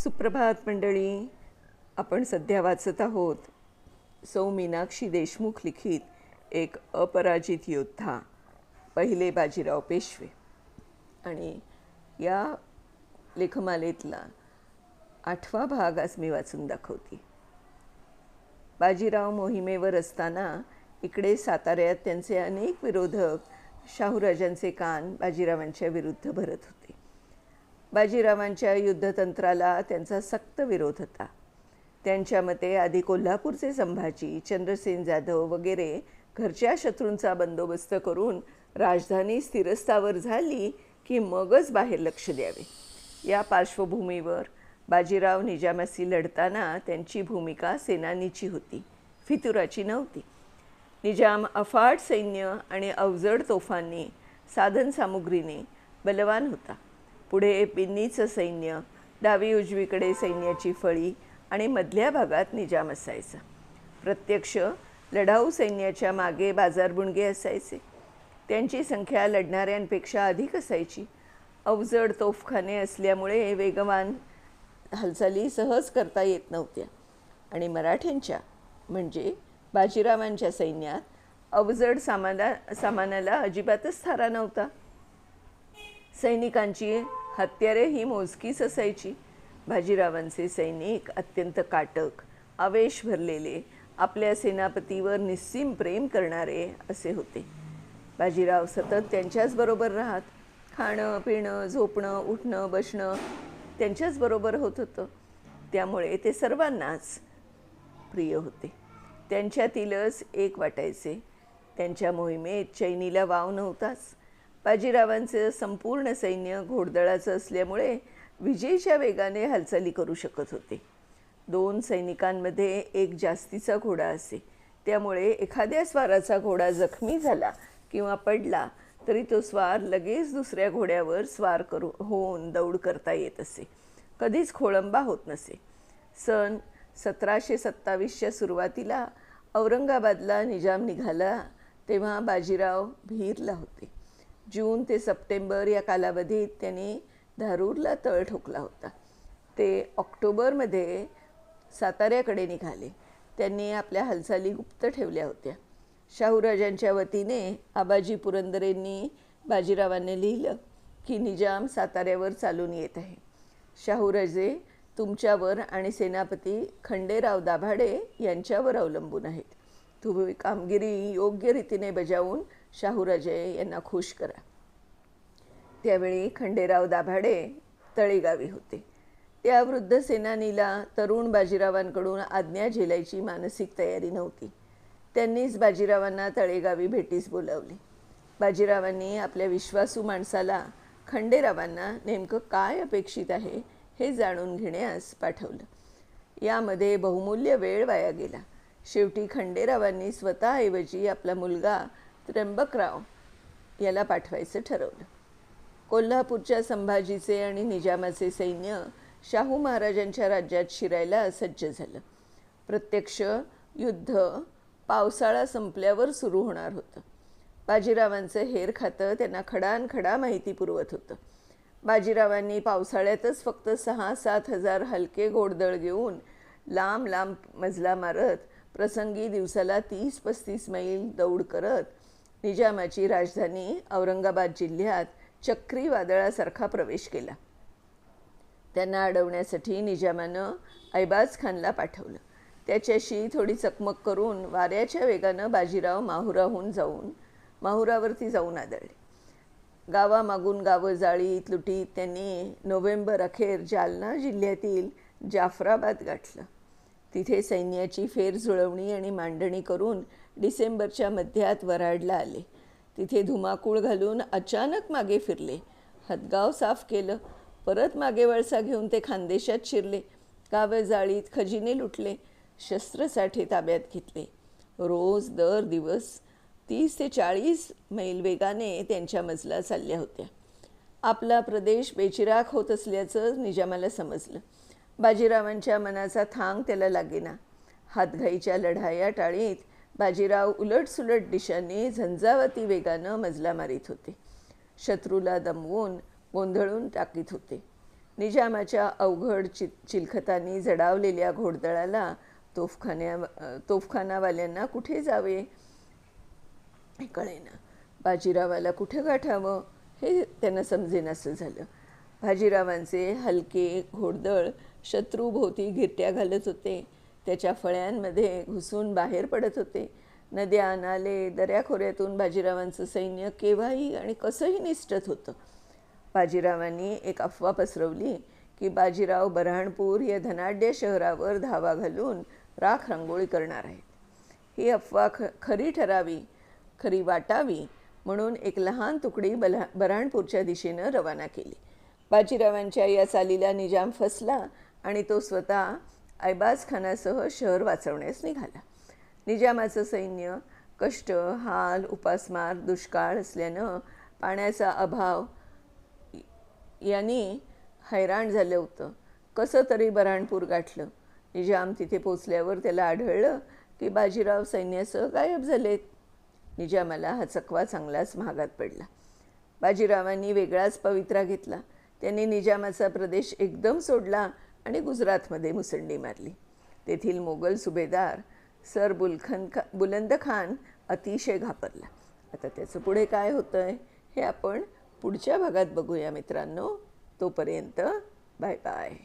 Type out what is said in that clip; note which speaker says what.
Speaker 1: सुप्रभात मंडळी. आपण सध्या वाचत आहोत सौ मीनाक्षी देशमुख लिखित एक अपराजित योद्धा पहिले बाजीराव पेशवे. आणि या लेखमालेतला आठवा भाग आज मी वाचून दाखवते. बाजीराव मोहिमेवर असताना इकडे साताऱ्यात त्यांचे अनेक विरोधक शाहूराजांचे कान बाजीरावांच्या विरुद्ध भरत होते. बाजीरावांच्या युद्धतंत्राला त्यांचा सक्त विरोध होता. त्यांच्या मते आधी कोल्हापूरचे संभाजी चंद्रसेन जाधव वगैरे घरच्या शत्रूंचा बंदोबस्त करून राजधानी स्थिरस्थावर झाली की मगच बाहेर लक्ष द्यावे. या पार्श्वभूमीवर बाजीराव निजामासी लढताना त्यांची भूमिका सेनानीची होती फितुराची नव्हती. निजाम अफाट सैन्य आणि अवजड तोफांनी साधनसामुग्रीने बलवान होता. पुढे पिन्नीचं सैन्य डावी उजवीकडे सैन्याची फळी आणि मधल्या भागात निजाम असायचा. प्रत्यक्ष लढाऊ सैन्याच्या मागे बाजारबुणगे असायचे. त्यांची संख्या लढणाऱ्यांपेक्षा अधिक असायची. अवजड तोफखाने असल्यामुळे वेगवान हालचाली सहज करता येत नव्हत्या. आणि मराठ्यांच्या म्हणजे बाजीरावांच्या सैन्यात अवजड सामाना सामानाला अजिबातच थारा नव्हता. सैनिकांची हत्यारे ही मोजकीच असायची. बाजीरावांचे सैनिक अत्यंत काटक आवेश भरलेले आपल्या सेनापतीवर निस्सीम प्रेम करणारे असे होते. बाजीराव सतत त्यांच्याचबरोबर राहत खाणं पिणं झोपणं उठणं बसणं त्यांच्याचबरोबर होत होतं. त्यामुळे ते सर्वांनाच प्रिय होते. त्यांच्यातीलच एक वाटायचे. त्यांच्या मोहिमेत चैनीला वाव नव्हताच. बाजीरावांचं संपूर्ण सैन्य घोडदळाचं असल्यामुळे विजेच्या वेगाने हालचाली करू शकत होते. दोन सैनिकांमध्ये एक जास्तीचा घोडा असे. त्यामुळे एखाद्या स्वाराचा घोडा जखमी झाला किंवा पडला तरी तो स्वार लगेच दुसऱ्या घोड्यावर स्वार करू होऊन दौड करता येत असे. कधीच खोळंबा होत नसे. सन सतराशे सत्तावीसच्या सुरुवातीला औरंगाबादला निजाम निघाला तेव्हा बाजीराव भीरला होते. जून ते सप्टेंबर या कालावधीत त्यांनी धारूरला तळ ठोकला होता. ते ऑक्टोबरमध्ये साताऱ्याकडे निघाले. त्यांनी आपल्या हालचाली गुप्त ठेवल्या होत्या. शाहूराजांच्या वतीने आबाजी पुरंदरेंनी बाजीरावांनी लिहिलं की निजाम साताऱ्यावर चालून येत आहे. शाहूराजे तुमच्यावर आणि सेनापती खंडेराव दाभाडे यांच्यावर अवलंबून आहेत. तुम्ही कामगिरी योग्य रीतीने बजावून शाहूराजे यांना खुश करा. त्यावेळी खंडेराव दाभाडे तळेगावी होते. त्या वृद्ध सेनानीला तरुण बाजीरावांकडून आज्ञा झेलायची मानसिक तयारी नव्हती. त्यांनीच बाजीरावांना तळेगावी भेटीस बोलावले. बाजीरावांनी आपल्या विश्वासू माणसाला खंडेरावांना नेमकं काय अपेक्षित आहे हे जाणून घेण्यास पाठवलं. यामध्ये बहुमूल्य वेळ वाया गेला. शेवटी खंडेरावांनी स्वतःऐवजी आपला मुलगा त्र्यंबकराव याला पाठवायचं ठरवलं. कोल्हापूरच्या संभाजीचे आणि निजामाचे सैन्य शाहू महाराजांच्या राज्यात शिरायला सज्ज झालं. प्रत्यक्ष युद्ध पावसाळा संपल्यावर सुरू होणार होतं. बाजीरावांचं हेर खातं त्यांना खडानखडा माहिती पुरवत होतं. बाजीरावांनी पावसाळ्यातच फक्त सहा सात हजार हलके घोडदळ घेऊन लांब लांब मजला मारत प्रसंगी दिवसाला तीस पस्तीस मैल दौड करत निजामाची राजधानी औरंगाबाद जिल्ह्यात चक्रीवादळासारखा प्रवेश केला. त्यांना अडवण्यासाठी निजामानं ऐबाज खानला पाठवलं. त्याच्याशी थोडी चकमक करून वाऱ्याच्या वेगानं बाजीराव माहुराहून जाऊन माहुरावरती जाऊन आदळले. गावामागून गावं जाळीत लुटीत त्यांनी नोव्हेंबर अखेर जालना जिल्ह्यातील जाफराबाद गाठलं. तिथे सैन्याची फेर जुळवणी आणि मांडणी करून डिसेंबरच्या मध्यात वराडला आले. तिथे धुमाकूळ घालून अचानक मागे फिरले. हदगाव साफ केलं. परत मागे वळसा घेऊन ते खानदेशात शिरले. गावं जाळीत खजिने लुटले. शस्त्रसाठे ताब्यात घेतले. रोज दर दिवस तीस ते चाळीस मैल वेगाने त्यांच्या मजला चालल्या होत्या. आपला प्रदेश बेचिराख होत असल्याचं निजामाला समजलं. बाजीरावांच्या मनाचा थांग त्याला लागेना. हातघाईच्या लढाया टाळीत बाजीराव उलटसुलट दिशांनी झंझावती वेगानं मजला मारीत होते. शत्रूला दमवून गोंधळून टाकीत होते. निजामाच्या अवघड चि चिलखतांनी जडावलेल्या घोडदळाला तोफखान्या तोफखानावाल्यांना कुठे जावे? हे कळेना. बाजीरावाला कुठं गाठावं? हे त्यांना समजेनासं झालं. बाजीरावांचे हलके घोडदळ शत्रूभोवती गिरट्या घालत होते. त्याच्या फळ्यांमध्ये घुसून बाहेर पडत होते. नद्या नाले दऱ्याखोऱ्यातून बाजीरावांचं सैन्य केव्हाही आणि कसंही निसटत होतं. बाजीरावांनी एक अफवा पसरवली की बाजीराव बऱ्हाणपूर या धनाढ्य शहरावर धावा घालून राख रांगोळी करणार आहेत. ही अफवा ख खरी ठरावी खरी वाटावी म्हणून एक लहान तुकडी बला बऱ्हाणपूरच्या दिशेनं रवाना केली. बाजीरावांच्या या चालीला निजाम फसला आणि तो स्वतः ऐबाज खानासह शहर वाचवण्यास निघाला. निजामाचं सैन्य कष्ट हाल उपासमार दुष्काळ असल्यानं पाण्याचा अभाव यांनी हैराण झालं होतं. कसं तरी बऱ्हाणपूर गाठलं. निजाम तिथे पोचल्यावर त्याला आढळलं की बाजीराव सैन्यासह गायब झालेत. निजामाला हा चकवा चांगलाच महागात पडला. बाजीरावांनी वेगळाच पवित्रा घेतला. त्यांनी निजामाचा प्रदेश एकदम सोडला आणि गुजरातमध्ये मुसंडी मारली. तेथील मोगल सुभेदार सर बुलखन खा बुलंद खान अतिशय घाबरला. आता त्याचं पुढे काय होतं आहे हे आपण पुढच्या भागात बघूया मित्रांनो. तोपर्यंत बाय बाय.